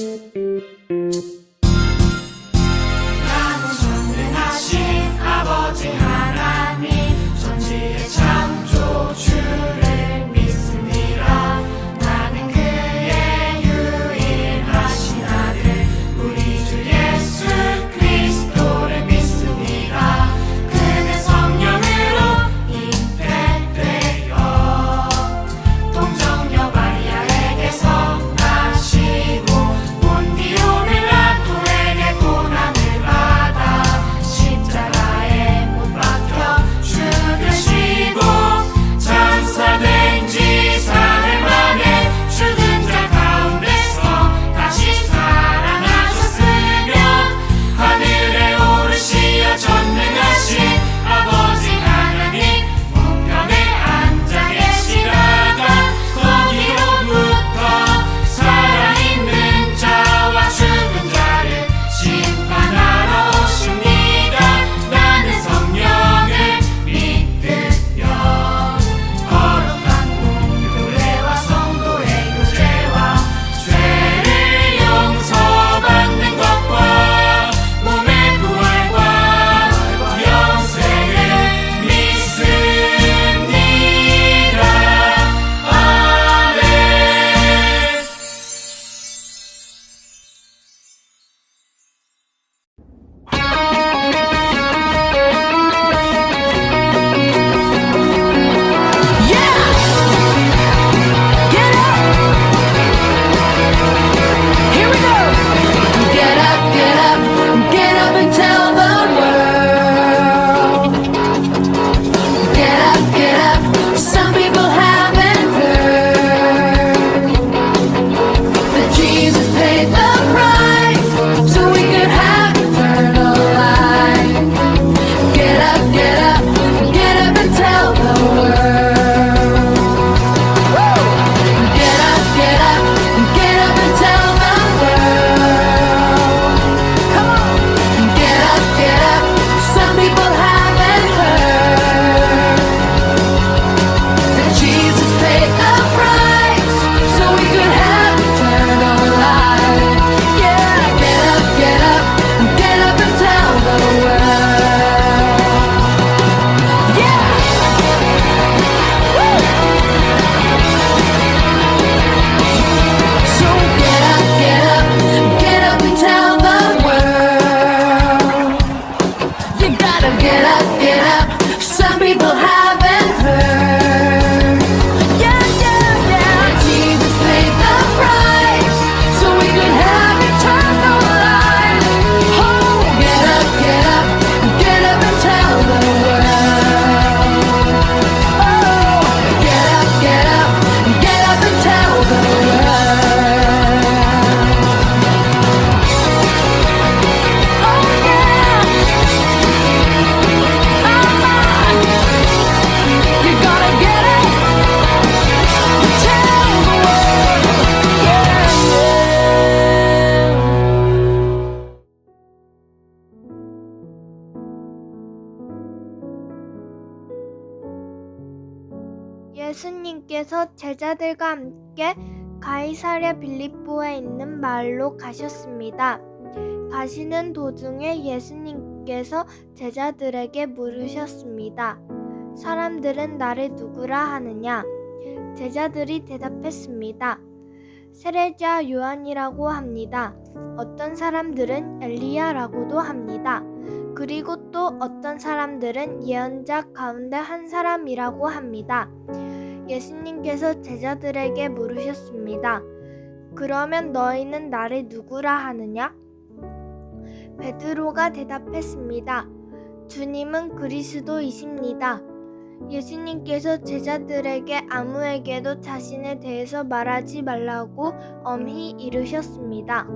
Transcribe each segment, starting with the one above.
나는 예수님께서 제자들과 함께 가이사랴 빌립보에 있는 마을로 가셨습니다. 가시는 도중에 예수님께서 제자들에게 물으셨습니다. 사람들은 나를 누구라 하느냐? 제자들이 대답했습니다. 세례자 요한이라고 합니다. 어떤 사람들은 엘리야라고도 합니다. 그리고 또 어떤 사람들은 예언자 가운데 한 사람이라고 합니다. 예수님께서 제자들에게 물으셨습니다. 그러면 너희는 나를 누구라 하느냐? 베드로가 대답했습니다. 주님은 그리스도이십니다. 예수님께서 제자들에게 아무에게도 자신에 대해서 말하지 말라고 엄히 이르셨습니다.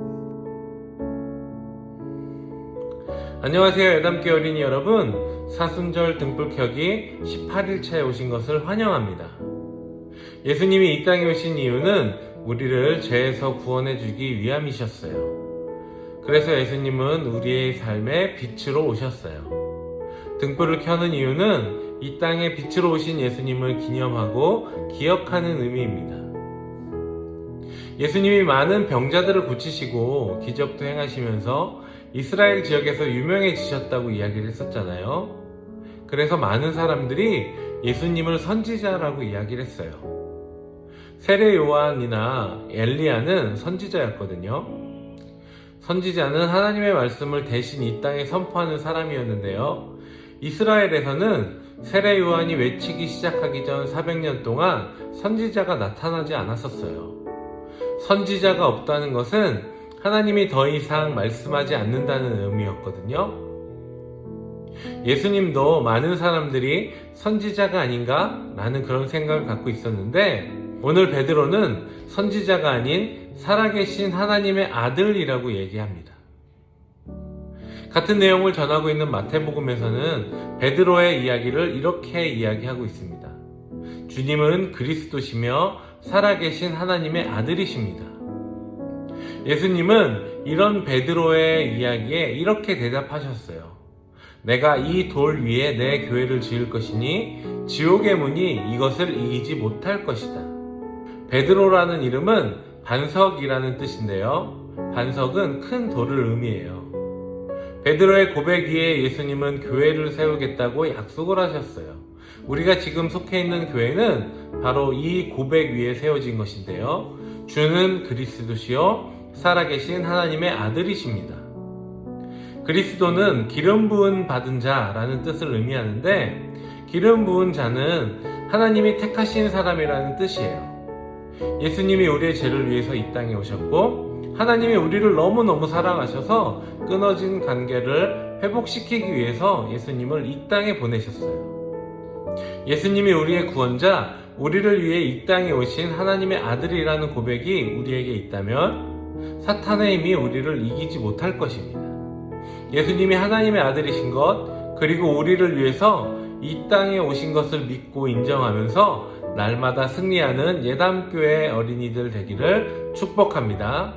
안녕하세요. 여담기 어린이 여러분. 사순절 등불 켜기 18일차에 오신 것을 환영합니다. 예수님이 이 땅에 오신 이유는 우리를 죄에서 구원해 주기 위함이셨어요. 그래서 예수님은 우리의 삶의 빛으로 오셨어요. 등불을 켜는 이유는 이 땅에 빛으로 오신 예수님을 기념하고 기억하는 의미입니다. 예수님이 많은 병자들을 고치시고 기적도 행하시면서 이스라엘 지역에서 유명해지셨다고 이야기를 했었잖아요. 그래서 많은 사람들이 예수님을 선지자라고 이야기를 했어요. 세례 요한이나 엘리야는 선지자였거든요. 선지자는 하나님의 말씀을 대신 이 땅에 선포하는 사람이었는데요. 이스라엘에서는 세례 요한이 외치기 시작하기 전 400년 동안 선지자가 나타나지 않았었어요. 선지자가 없다는 것은 하나님이 더 이상 말씀하지 않는다는 의미였거든요. 예수님도 많은 사람들이 선지자가 아닌가? 라는 그런 생각을 갖고 있었는데 오늘 베드로는 선지자가 아닌 살아계신 하나님의 아들이라고 얘기합니다. 같은 내용을 전하고 있는 마태복음에서는 베드로의 이야기를 이렇게 이야기하고 있습니다. 주님은 그리스도시며 살아계신 하나님의 아들이십니다. 예수님은 이런 베드로의 이야기에 이렇게 대답하셨어요. 내가 이 돌 위에 내 교회를 지을 것이니 지옥의 문이 이것을 이기지 못할 것이다. 베드로라는 이름은 반석이라는 뜻인데요. 반석은 큰 돌을 의미해요. 베드로의 고백 위에 예수님은 교회를 세우겠다고 약속을 하셨어요. 우리가 지금 속해 있는 교회는 바로 이 고백 위에 세워진 것인데요. 주는 그리스도시요 살아계신 하나님의 아들이십니다. 그리스도는 기름 부은 받은 자라는 뜻을 의미하는데 기름 부은 자는 하나님이 택하신 사람이라는 뜻이에요. 예수님이 우리의 죄를 위해서 이 땅에 오셨고 하나님이 우리를 너무너무 사랑하셔서 끊어진 관계를 회복시키기 위해서 예수님을 이 땅에 보내셨어요. 예수님이 우리의 구원자, 우리를 위해 이 땅에 오신 하나님의 아들이라는 고백이 우리에게 있다면 사탄의 힘이 우리를 이기지 못할 것입니다. 예수님이 하나님의 아들이신 것, 그리고 우리를 위해서 이 땅에 오신 것을 믿고 인정하면서 날마다 승리하는 예담교회 어린이들 되기를 축복합니다.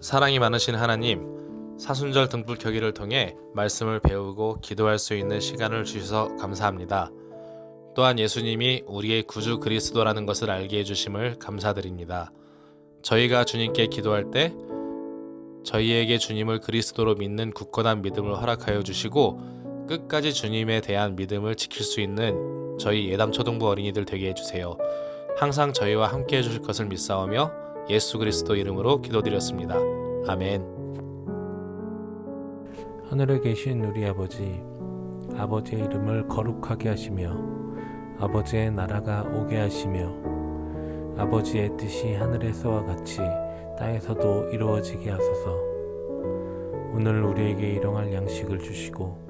사랑이 많으신 하나님, 사순절 등불 켜기를 통해 말씀을 배우고 기도할 수 있는 시간을 주셔서 감사합니다. 또한 예수님이 우리의 구주 그리스도라는 것을 알게 해주심을 감사드립니다. 저희가 주님께 기도할 때 저희에게 주님을 그리스도로 믿는 굳건한 믿음을 허락하여 주시고 끝까지 주님에 대한 믿음을 지킬 수 있는 저희 예담 초등부 어린이들 되게 해주세요. 항상 저희와 함께 해주실 것을 믿사오며 예수 그리스도 이름으로 기도드렸습니다. 아멘. 하늘에 계신 우리 아버지, 아버지의 이름을 거룩하게 하시며, 아버지의 나라가 오게 하시며, 아버지의 뜻이 하늘에서와 같이 땅에서도 이루어지게 하소서. 오늘 우리에게 일용할 양식을 주시고,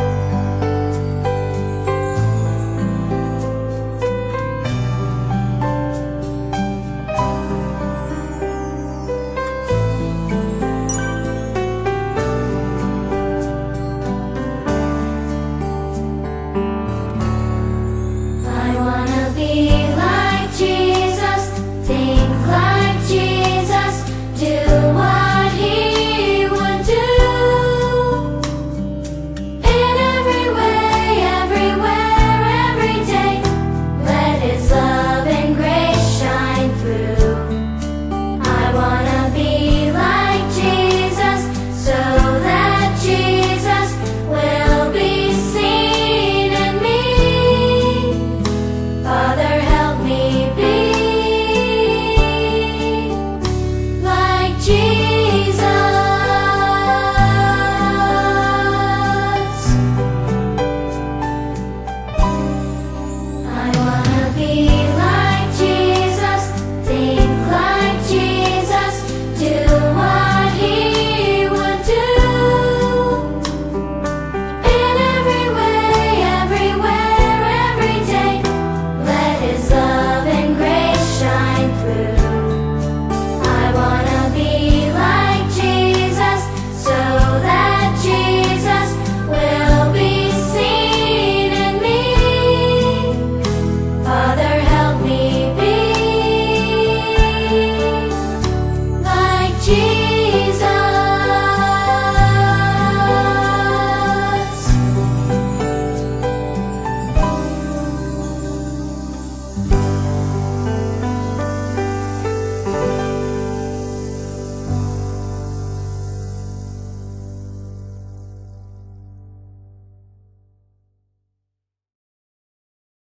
He